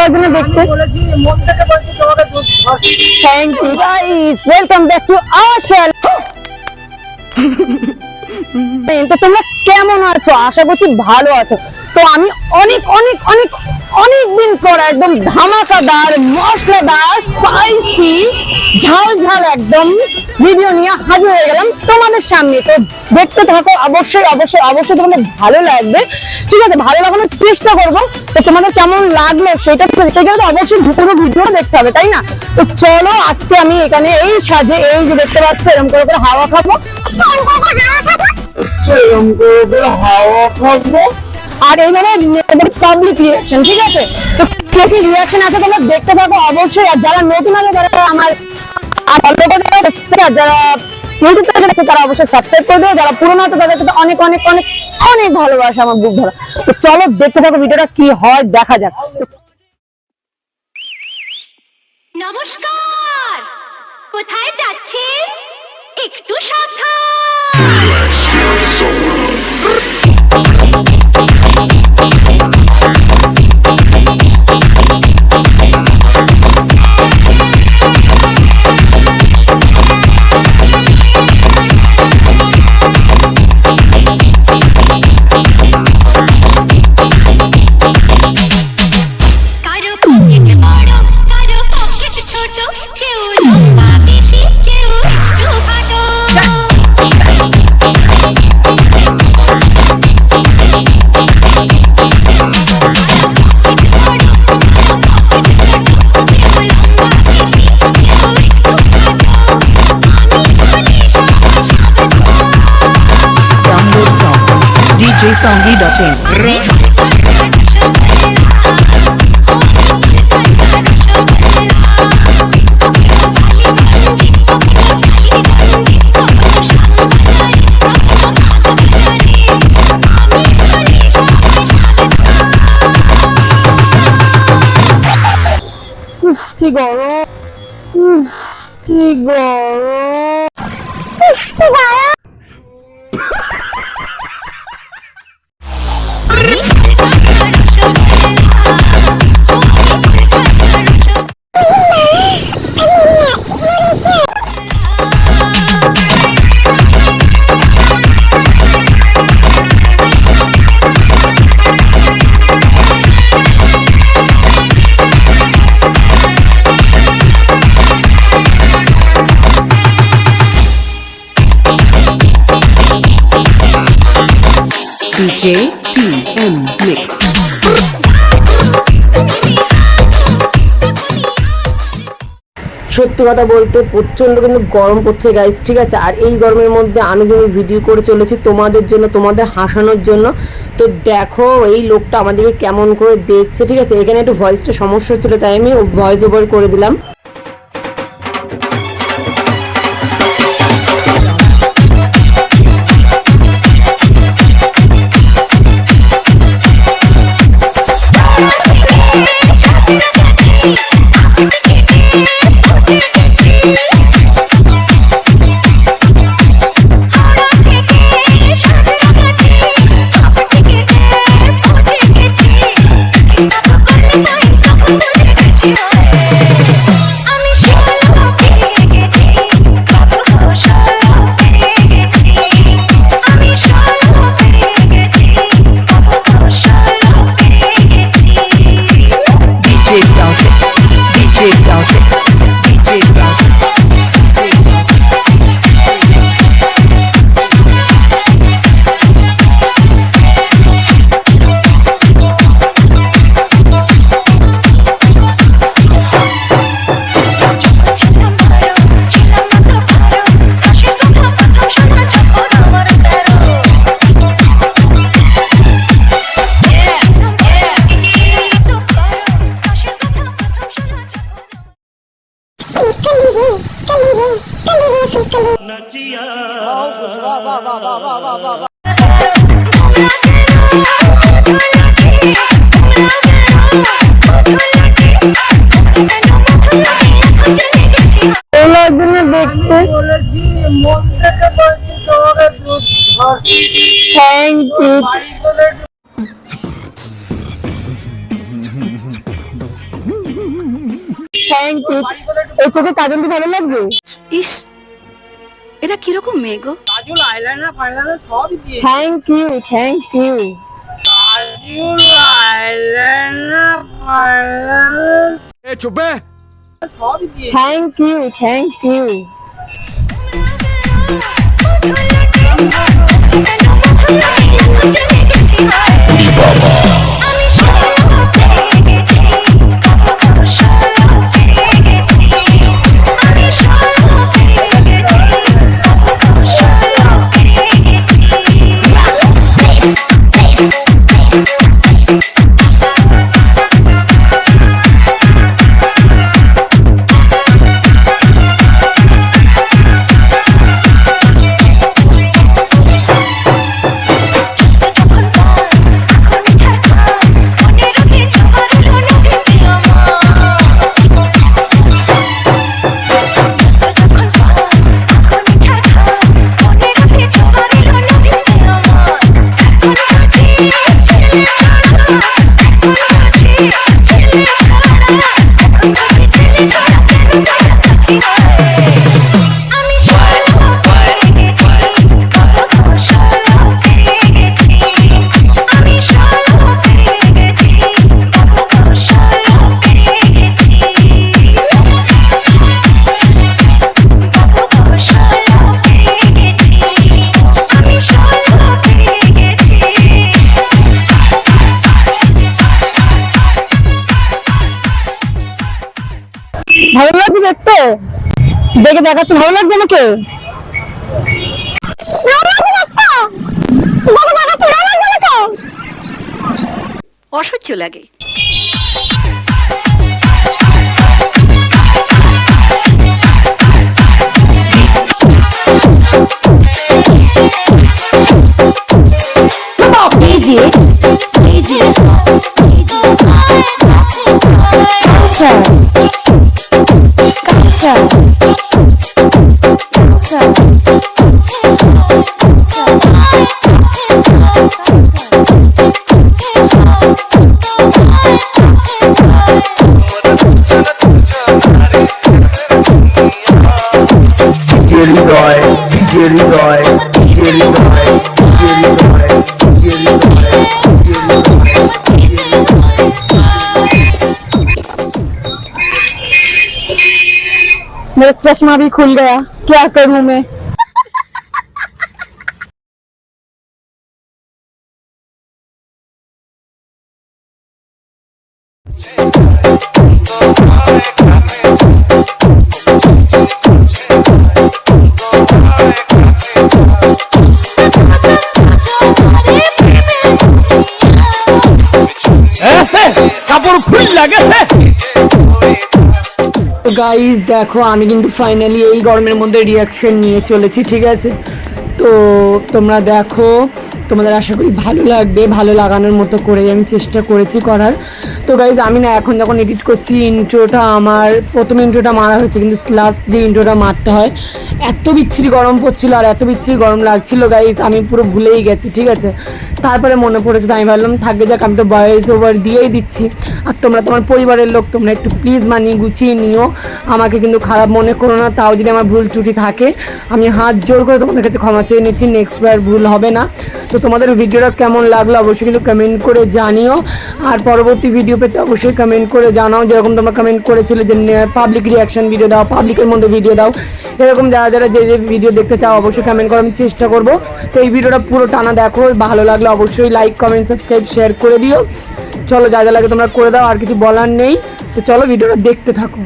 লাগছে না দেখতে? Thank you guys welcome back to our channel তো তোমরা কেমন আছো? আশা করছি ভালো আছো। তো আমি অনেক অনেক অনেক অনেক দিন পর একদম ধামাকাদার মশলাদার স্পাইসি ঝাল ঝাল একদম। ভিডিও নিয়ে হাজির হয়ে গেলাম তোমাদের সামনে। তো দেখতে থাকো অবশ্যই অবশ্যই অবশ্যই তোমাদের ভালো লাগবে। ঠিক আছে ভালো লাগানোর চেষ্টা করব। তো তোমাদের কেমন লাগল সেটা দেখতে গেলে তো অবশ্যই পুরো ভিডিওটা দেখতে হবে তাই না? তো চলো আজকে আমি এখানে এই সাজে এই যে দেখতে পাচ্ছ এরকম করে করে হাওয়া খাব। এরকম করে করে হাওয়া খাব। আর এইখানে পাবলিক রিয়াকশন ঠিক আছে? তো কে কি রিয়াকশন আছে তোমরা দেখতে থাকো অবশ্যই। আর যারা নতুন আছে যারা আমার আর করে যারা ইউটিউব দেখছে তারা অবশ্যই সাবস্ক্রাইব করে দেবে যারা পুরনো আছে তাদেরকে তো অনেক অনেক অনেক অনেক ভালোবাসা আমার বুক ধরা তো চলো দেখতে থাকো ভিডিওটা, কি হয়, দেখা যাক। নমস্কার! কোথায় যাচ্ছেন? একটু সাবধান! উফ কি গরম। কি গরম। DJ PM Mix. সত্যি কথা বলতে প্রচণ্ড কিন্তু গরম পড়ছে গাইস ঠিক আছে? আর এই গরমের মধ্যে কিন্তু ভিডিও করে চলেছি তোমাদের জন্য, তোমাদের হাসানোর জন্য। তো দেখো, এই লোকটা আমাদেরকে কেমন করে দেখছে, ঠিক আছে? এখানে একটু ভয়েসটা সমস্যা হচ্ছিল, তাই আমি ভয়েস ওভার করে দিলাম। থ্যাংক ইউ থ্যাংক ইউ এই চোখে কাজল ভালো লাগছে? ইস এরা কীরকম মেয়ে গো? কাজল আইলাইনার ফাইলাইনার সবই দিয়ে thank you thank you Kajal eyeliner ফাইলাইনার চুপে। সবই দিয়ে thank you thank you Baba. ভালো লাগছে দেখতে? দেখে দেখাচ্ছে ভালো লাগছে আমাকে? অসহ্য লাগে। Yeah. मेरा चश्मा भी खुल गया क्या करूं मैं কাপড় ফুল লাগেছে গাইস দেখো, আমি কিন্তু ফাইনালি এই গরমের মধ্যে রিয়াকশন নিয়ে চলেছি, ঠিক আছে? তো তোমরা দেখো তোমাদের আশা করি ভালো লাগবে, ভালো লাগানোর মতো করে আমি চেষ্টা করেছি করার। তো গাইজ আমি না এখন যখন এডিট করছি ইন্ট্রোটা আমার, প্রথম ইন্ট্রোটা মারা হয়েছে, কিন্তু লাস্ট যে ইন্ট্রোটা মারতে হয়, এত বিচ্ছিরি গরম পড়ছিল আর এত বিচ্ছিরি গরম লাগছিল গাইজ আমি পুরো ভুলেই গেছি, ঠিক আছে? তারপরে মনে পড়েছে তো আমি ভাবলাম থাকবে যাক, আমি তো ভয়েস ওভার দিয়েই দিচ্ছি। আর তোমরা তোমার পরিবারের লোক, তোমরা একটু প্লিজ মানিয়ে গুছিয়ে নিও। আমাকে কিন্তু খারাপ মনে করো না, তাও যদি আমার ভুল ত্রুটি থাকে, আমি হাত জোর করে তোমাদের কাছে ক্ষমা চেয়ে নিচ্ছি নেক্সট বার ভুল হবে না। তো তোমাদের ভিডিওটা কেমন লাগল অবশ্যই কিন্তু কমেন্ট করে জানিও। আর পরবর্তী ভিডিও পেতে অবশ্যই কমেন্ট করে জানাও, যেরকম তোমরা কমেন্ট করেছিলে যে পাবলিক রিয়াকশন ভিডিও দাও পাবলিকের মধ্যে ভিডিও দাও, এরকম যারা যারা যে যে ভিডিও দেখতে চাও অবশ্যই কমেন্ট করো আমি চেষ্টা করব। তো এই ভিডিওটা পুরো টানা দেখো, ভালো লাগলে অবশ্যই লাইক কমেন্ট সাবস্ক্রাইব শেয়ার করে দিও। চলো যা যা লাগে তোমরা করে দাও, আর কিছু বলার নেই। তো চলো ভিডিওটা দেখতে থাকো।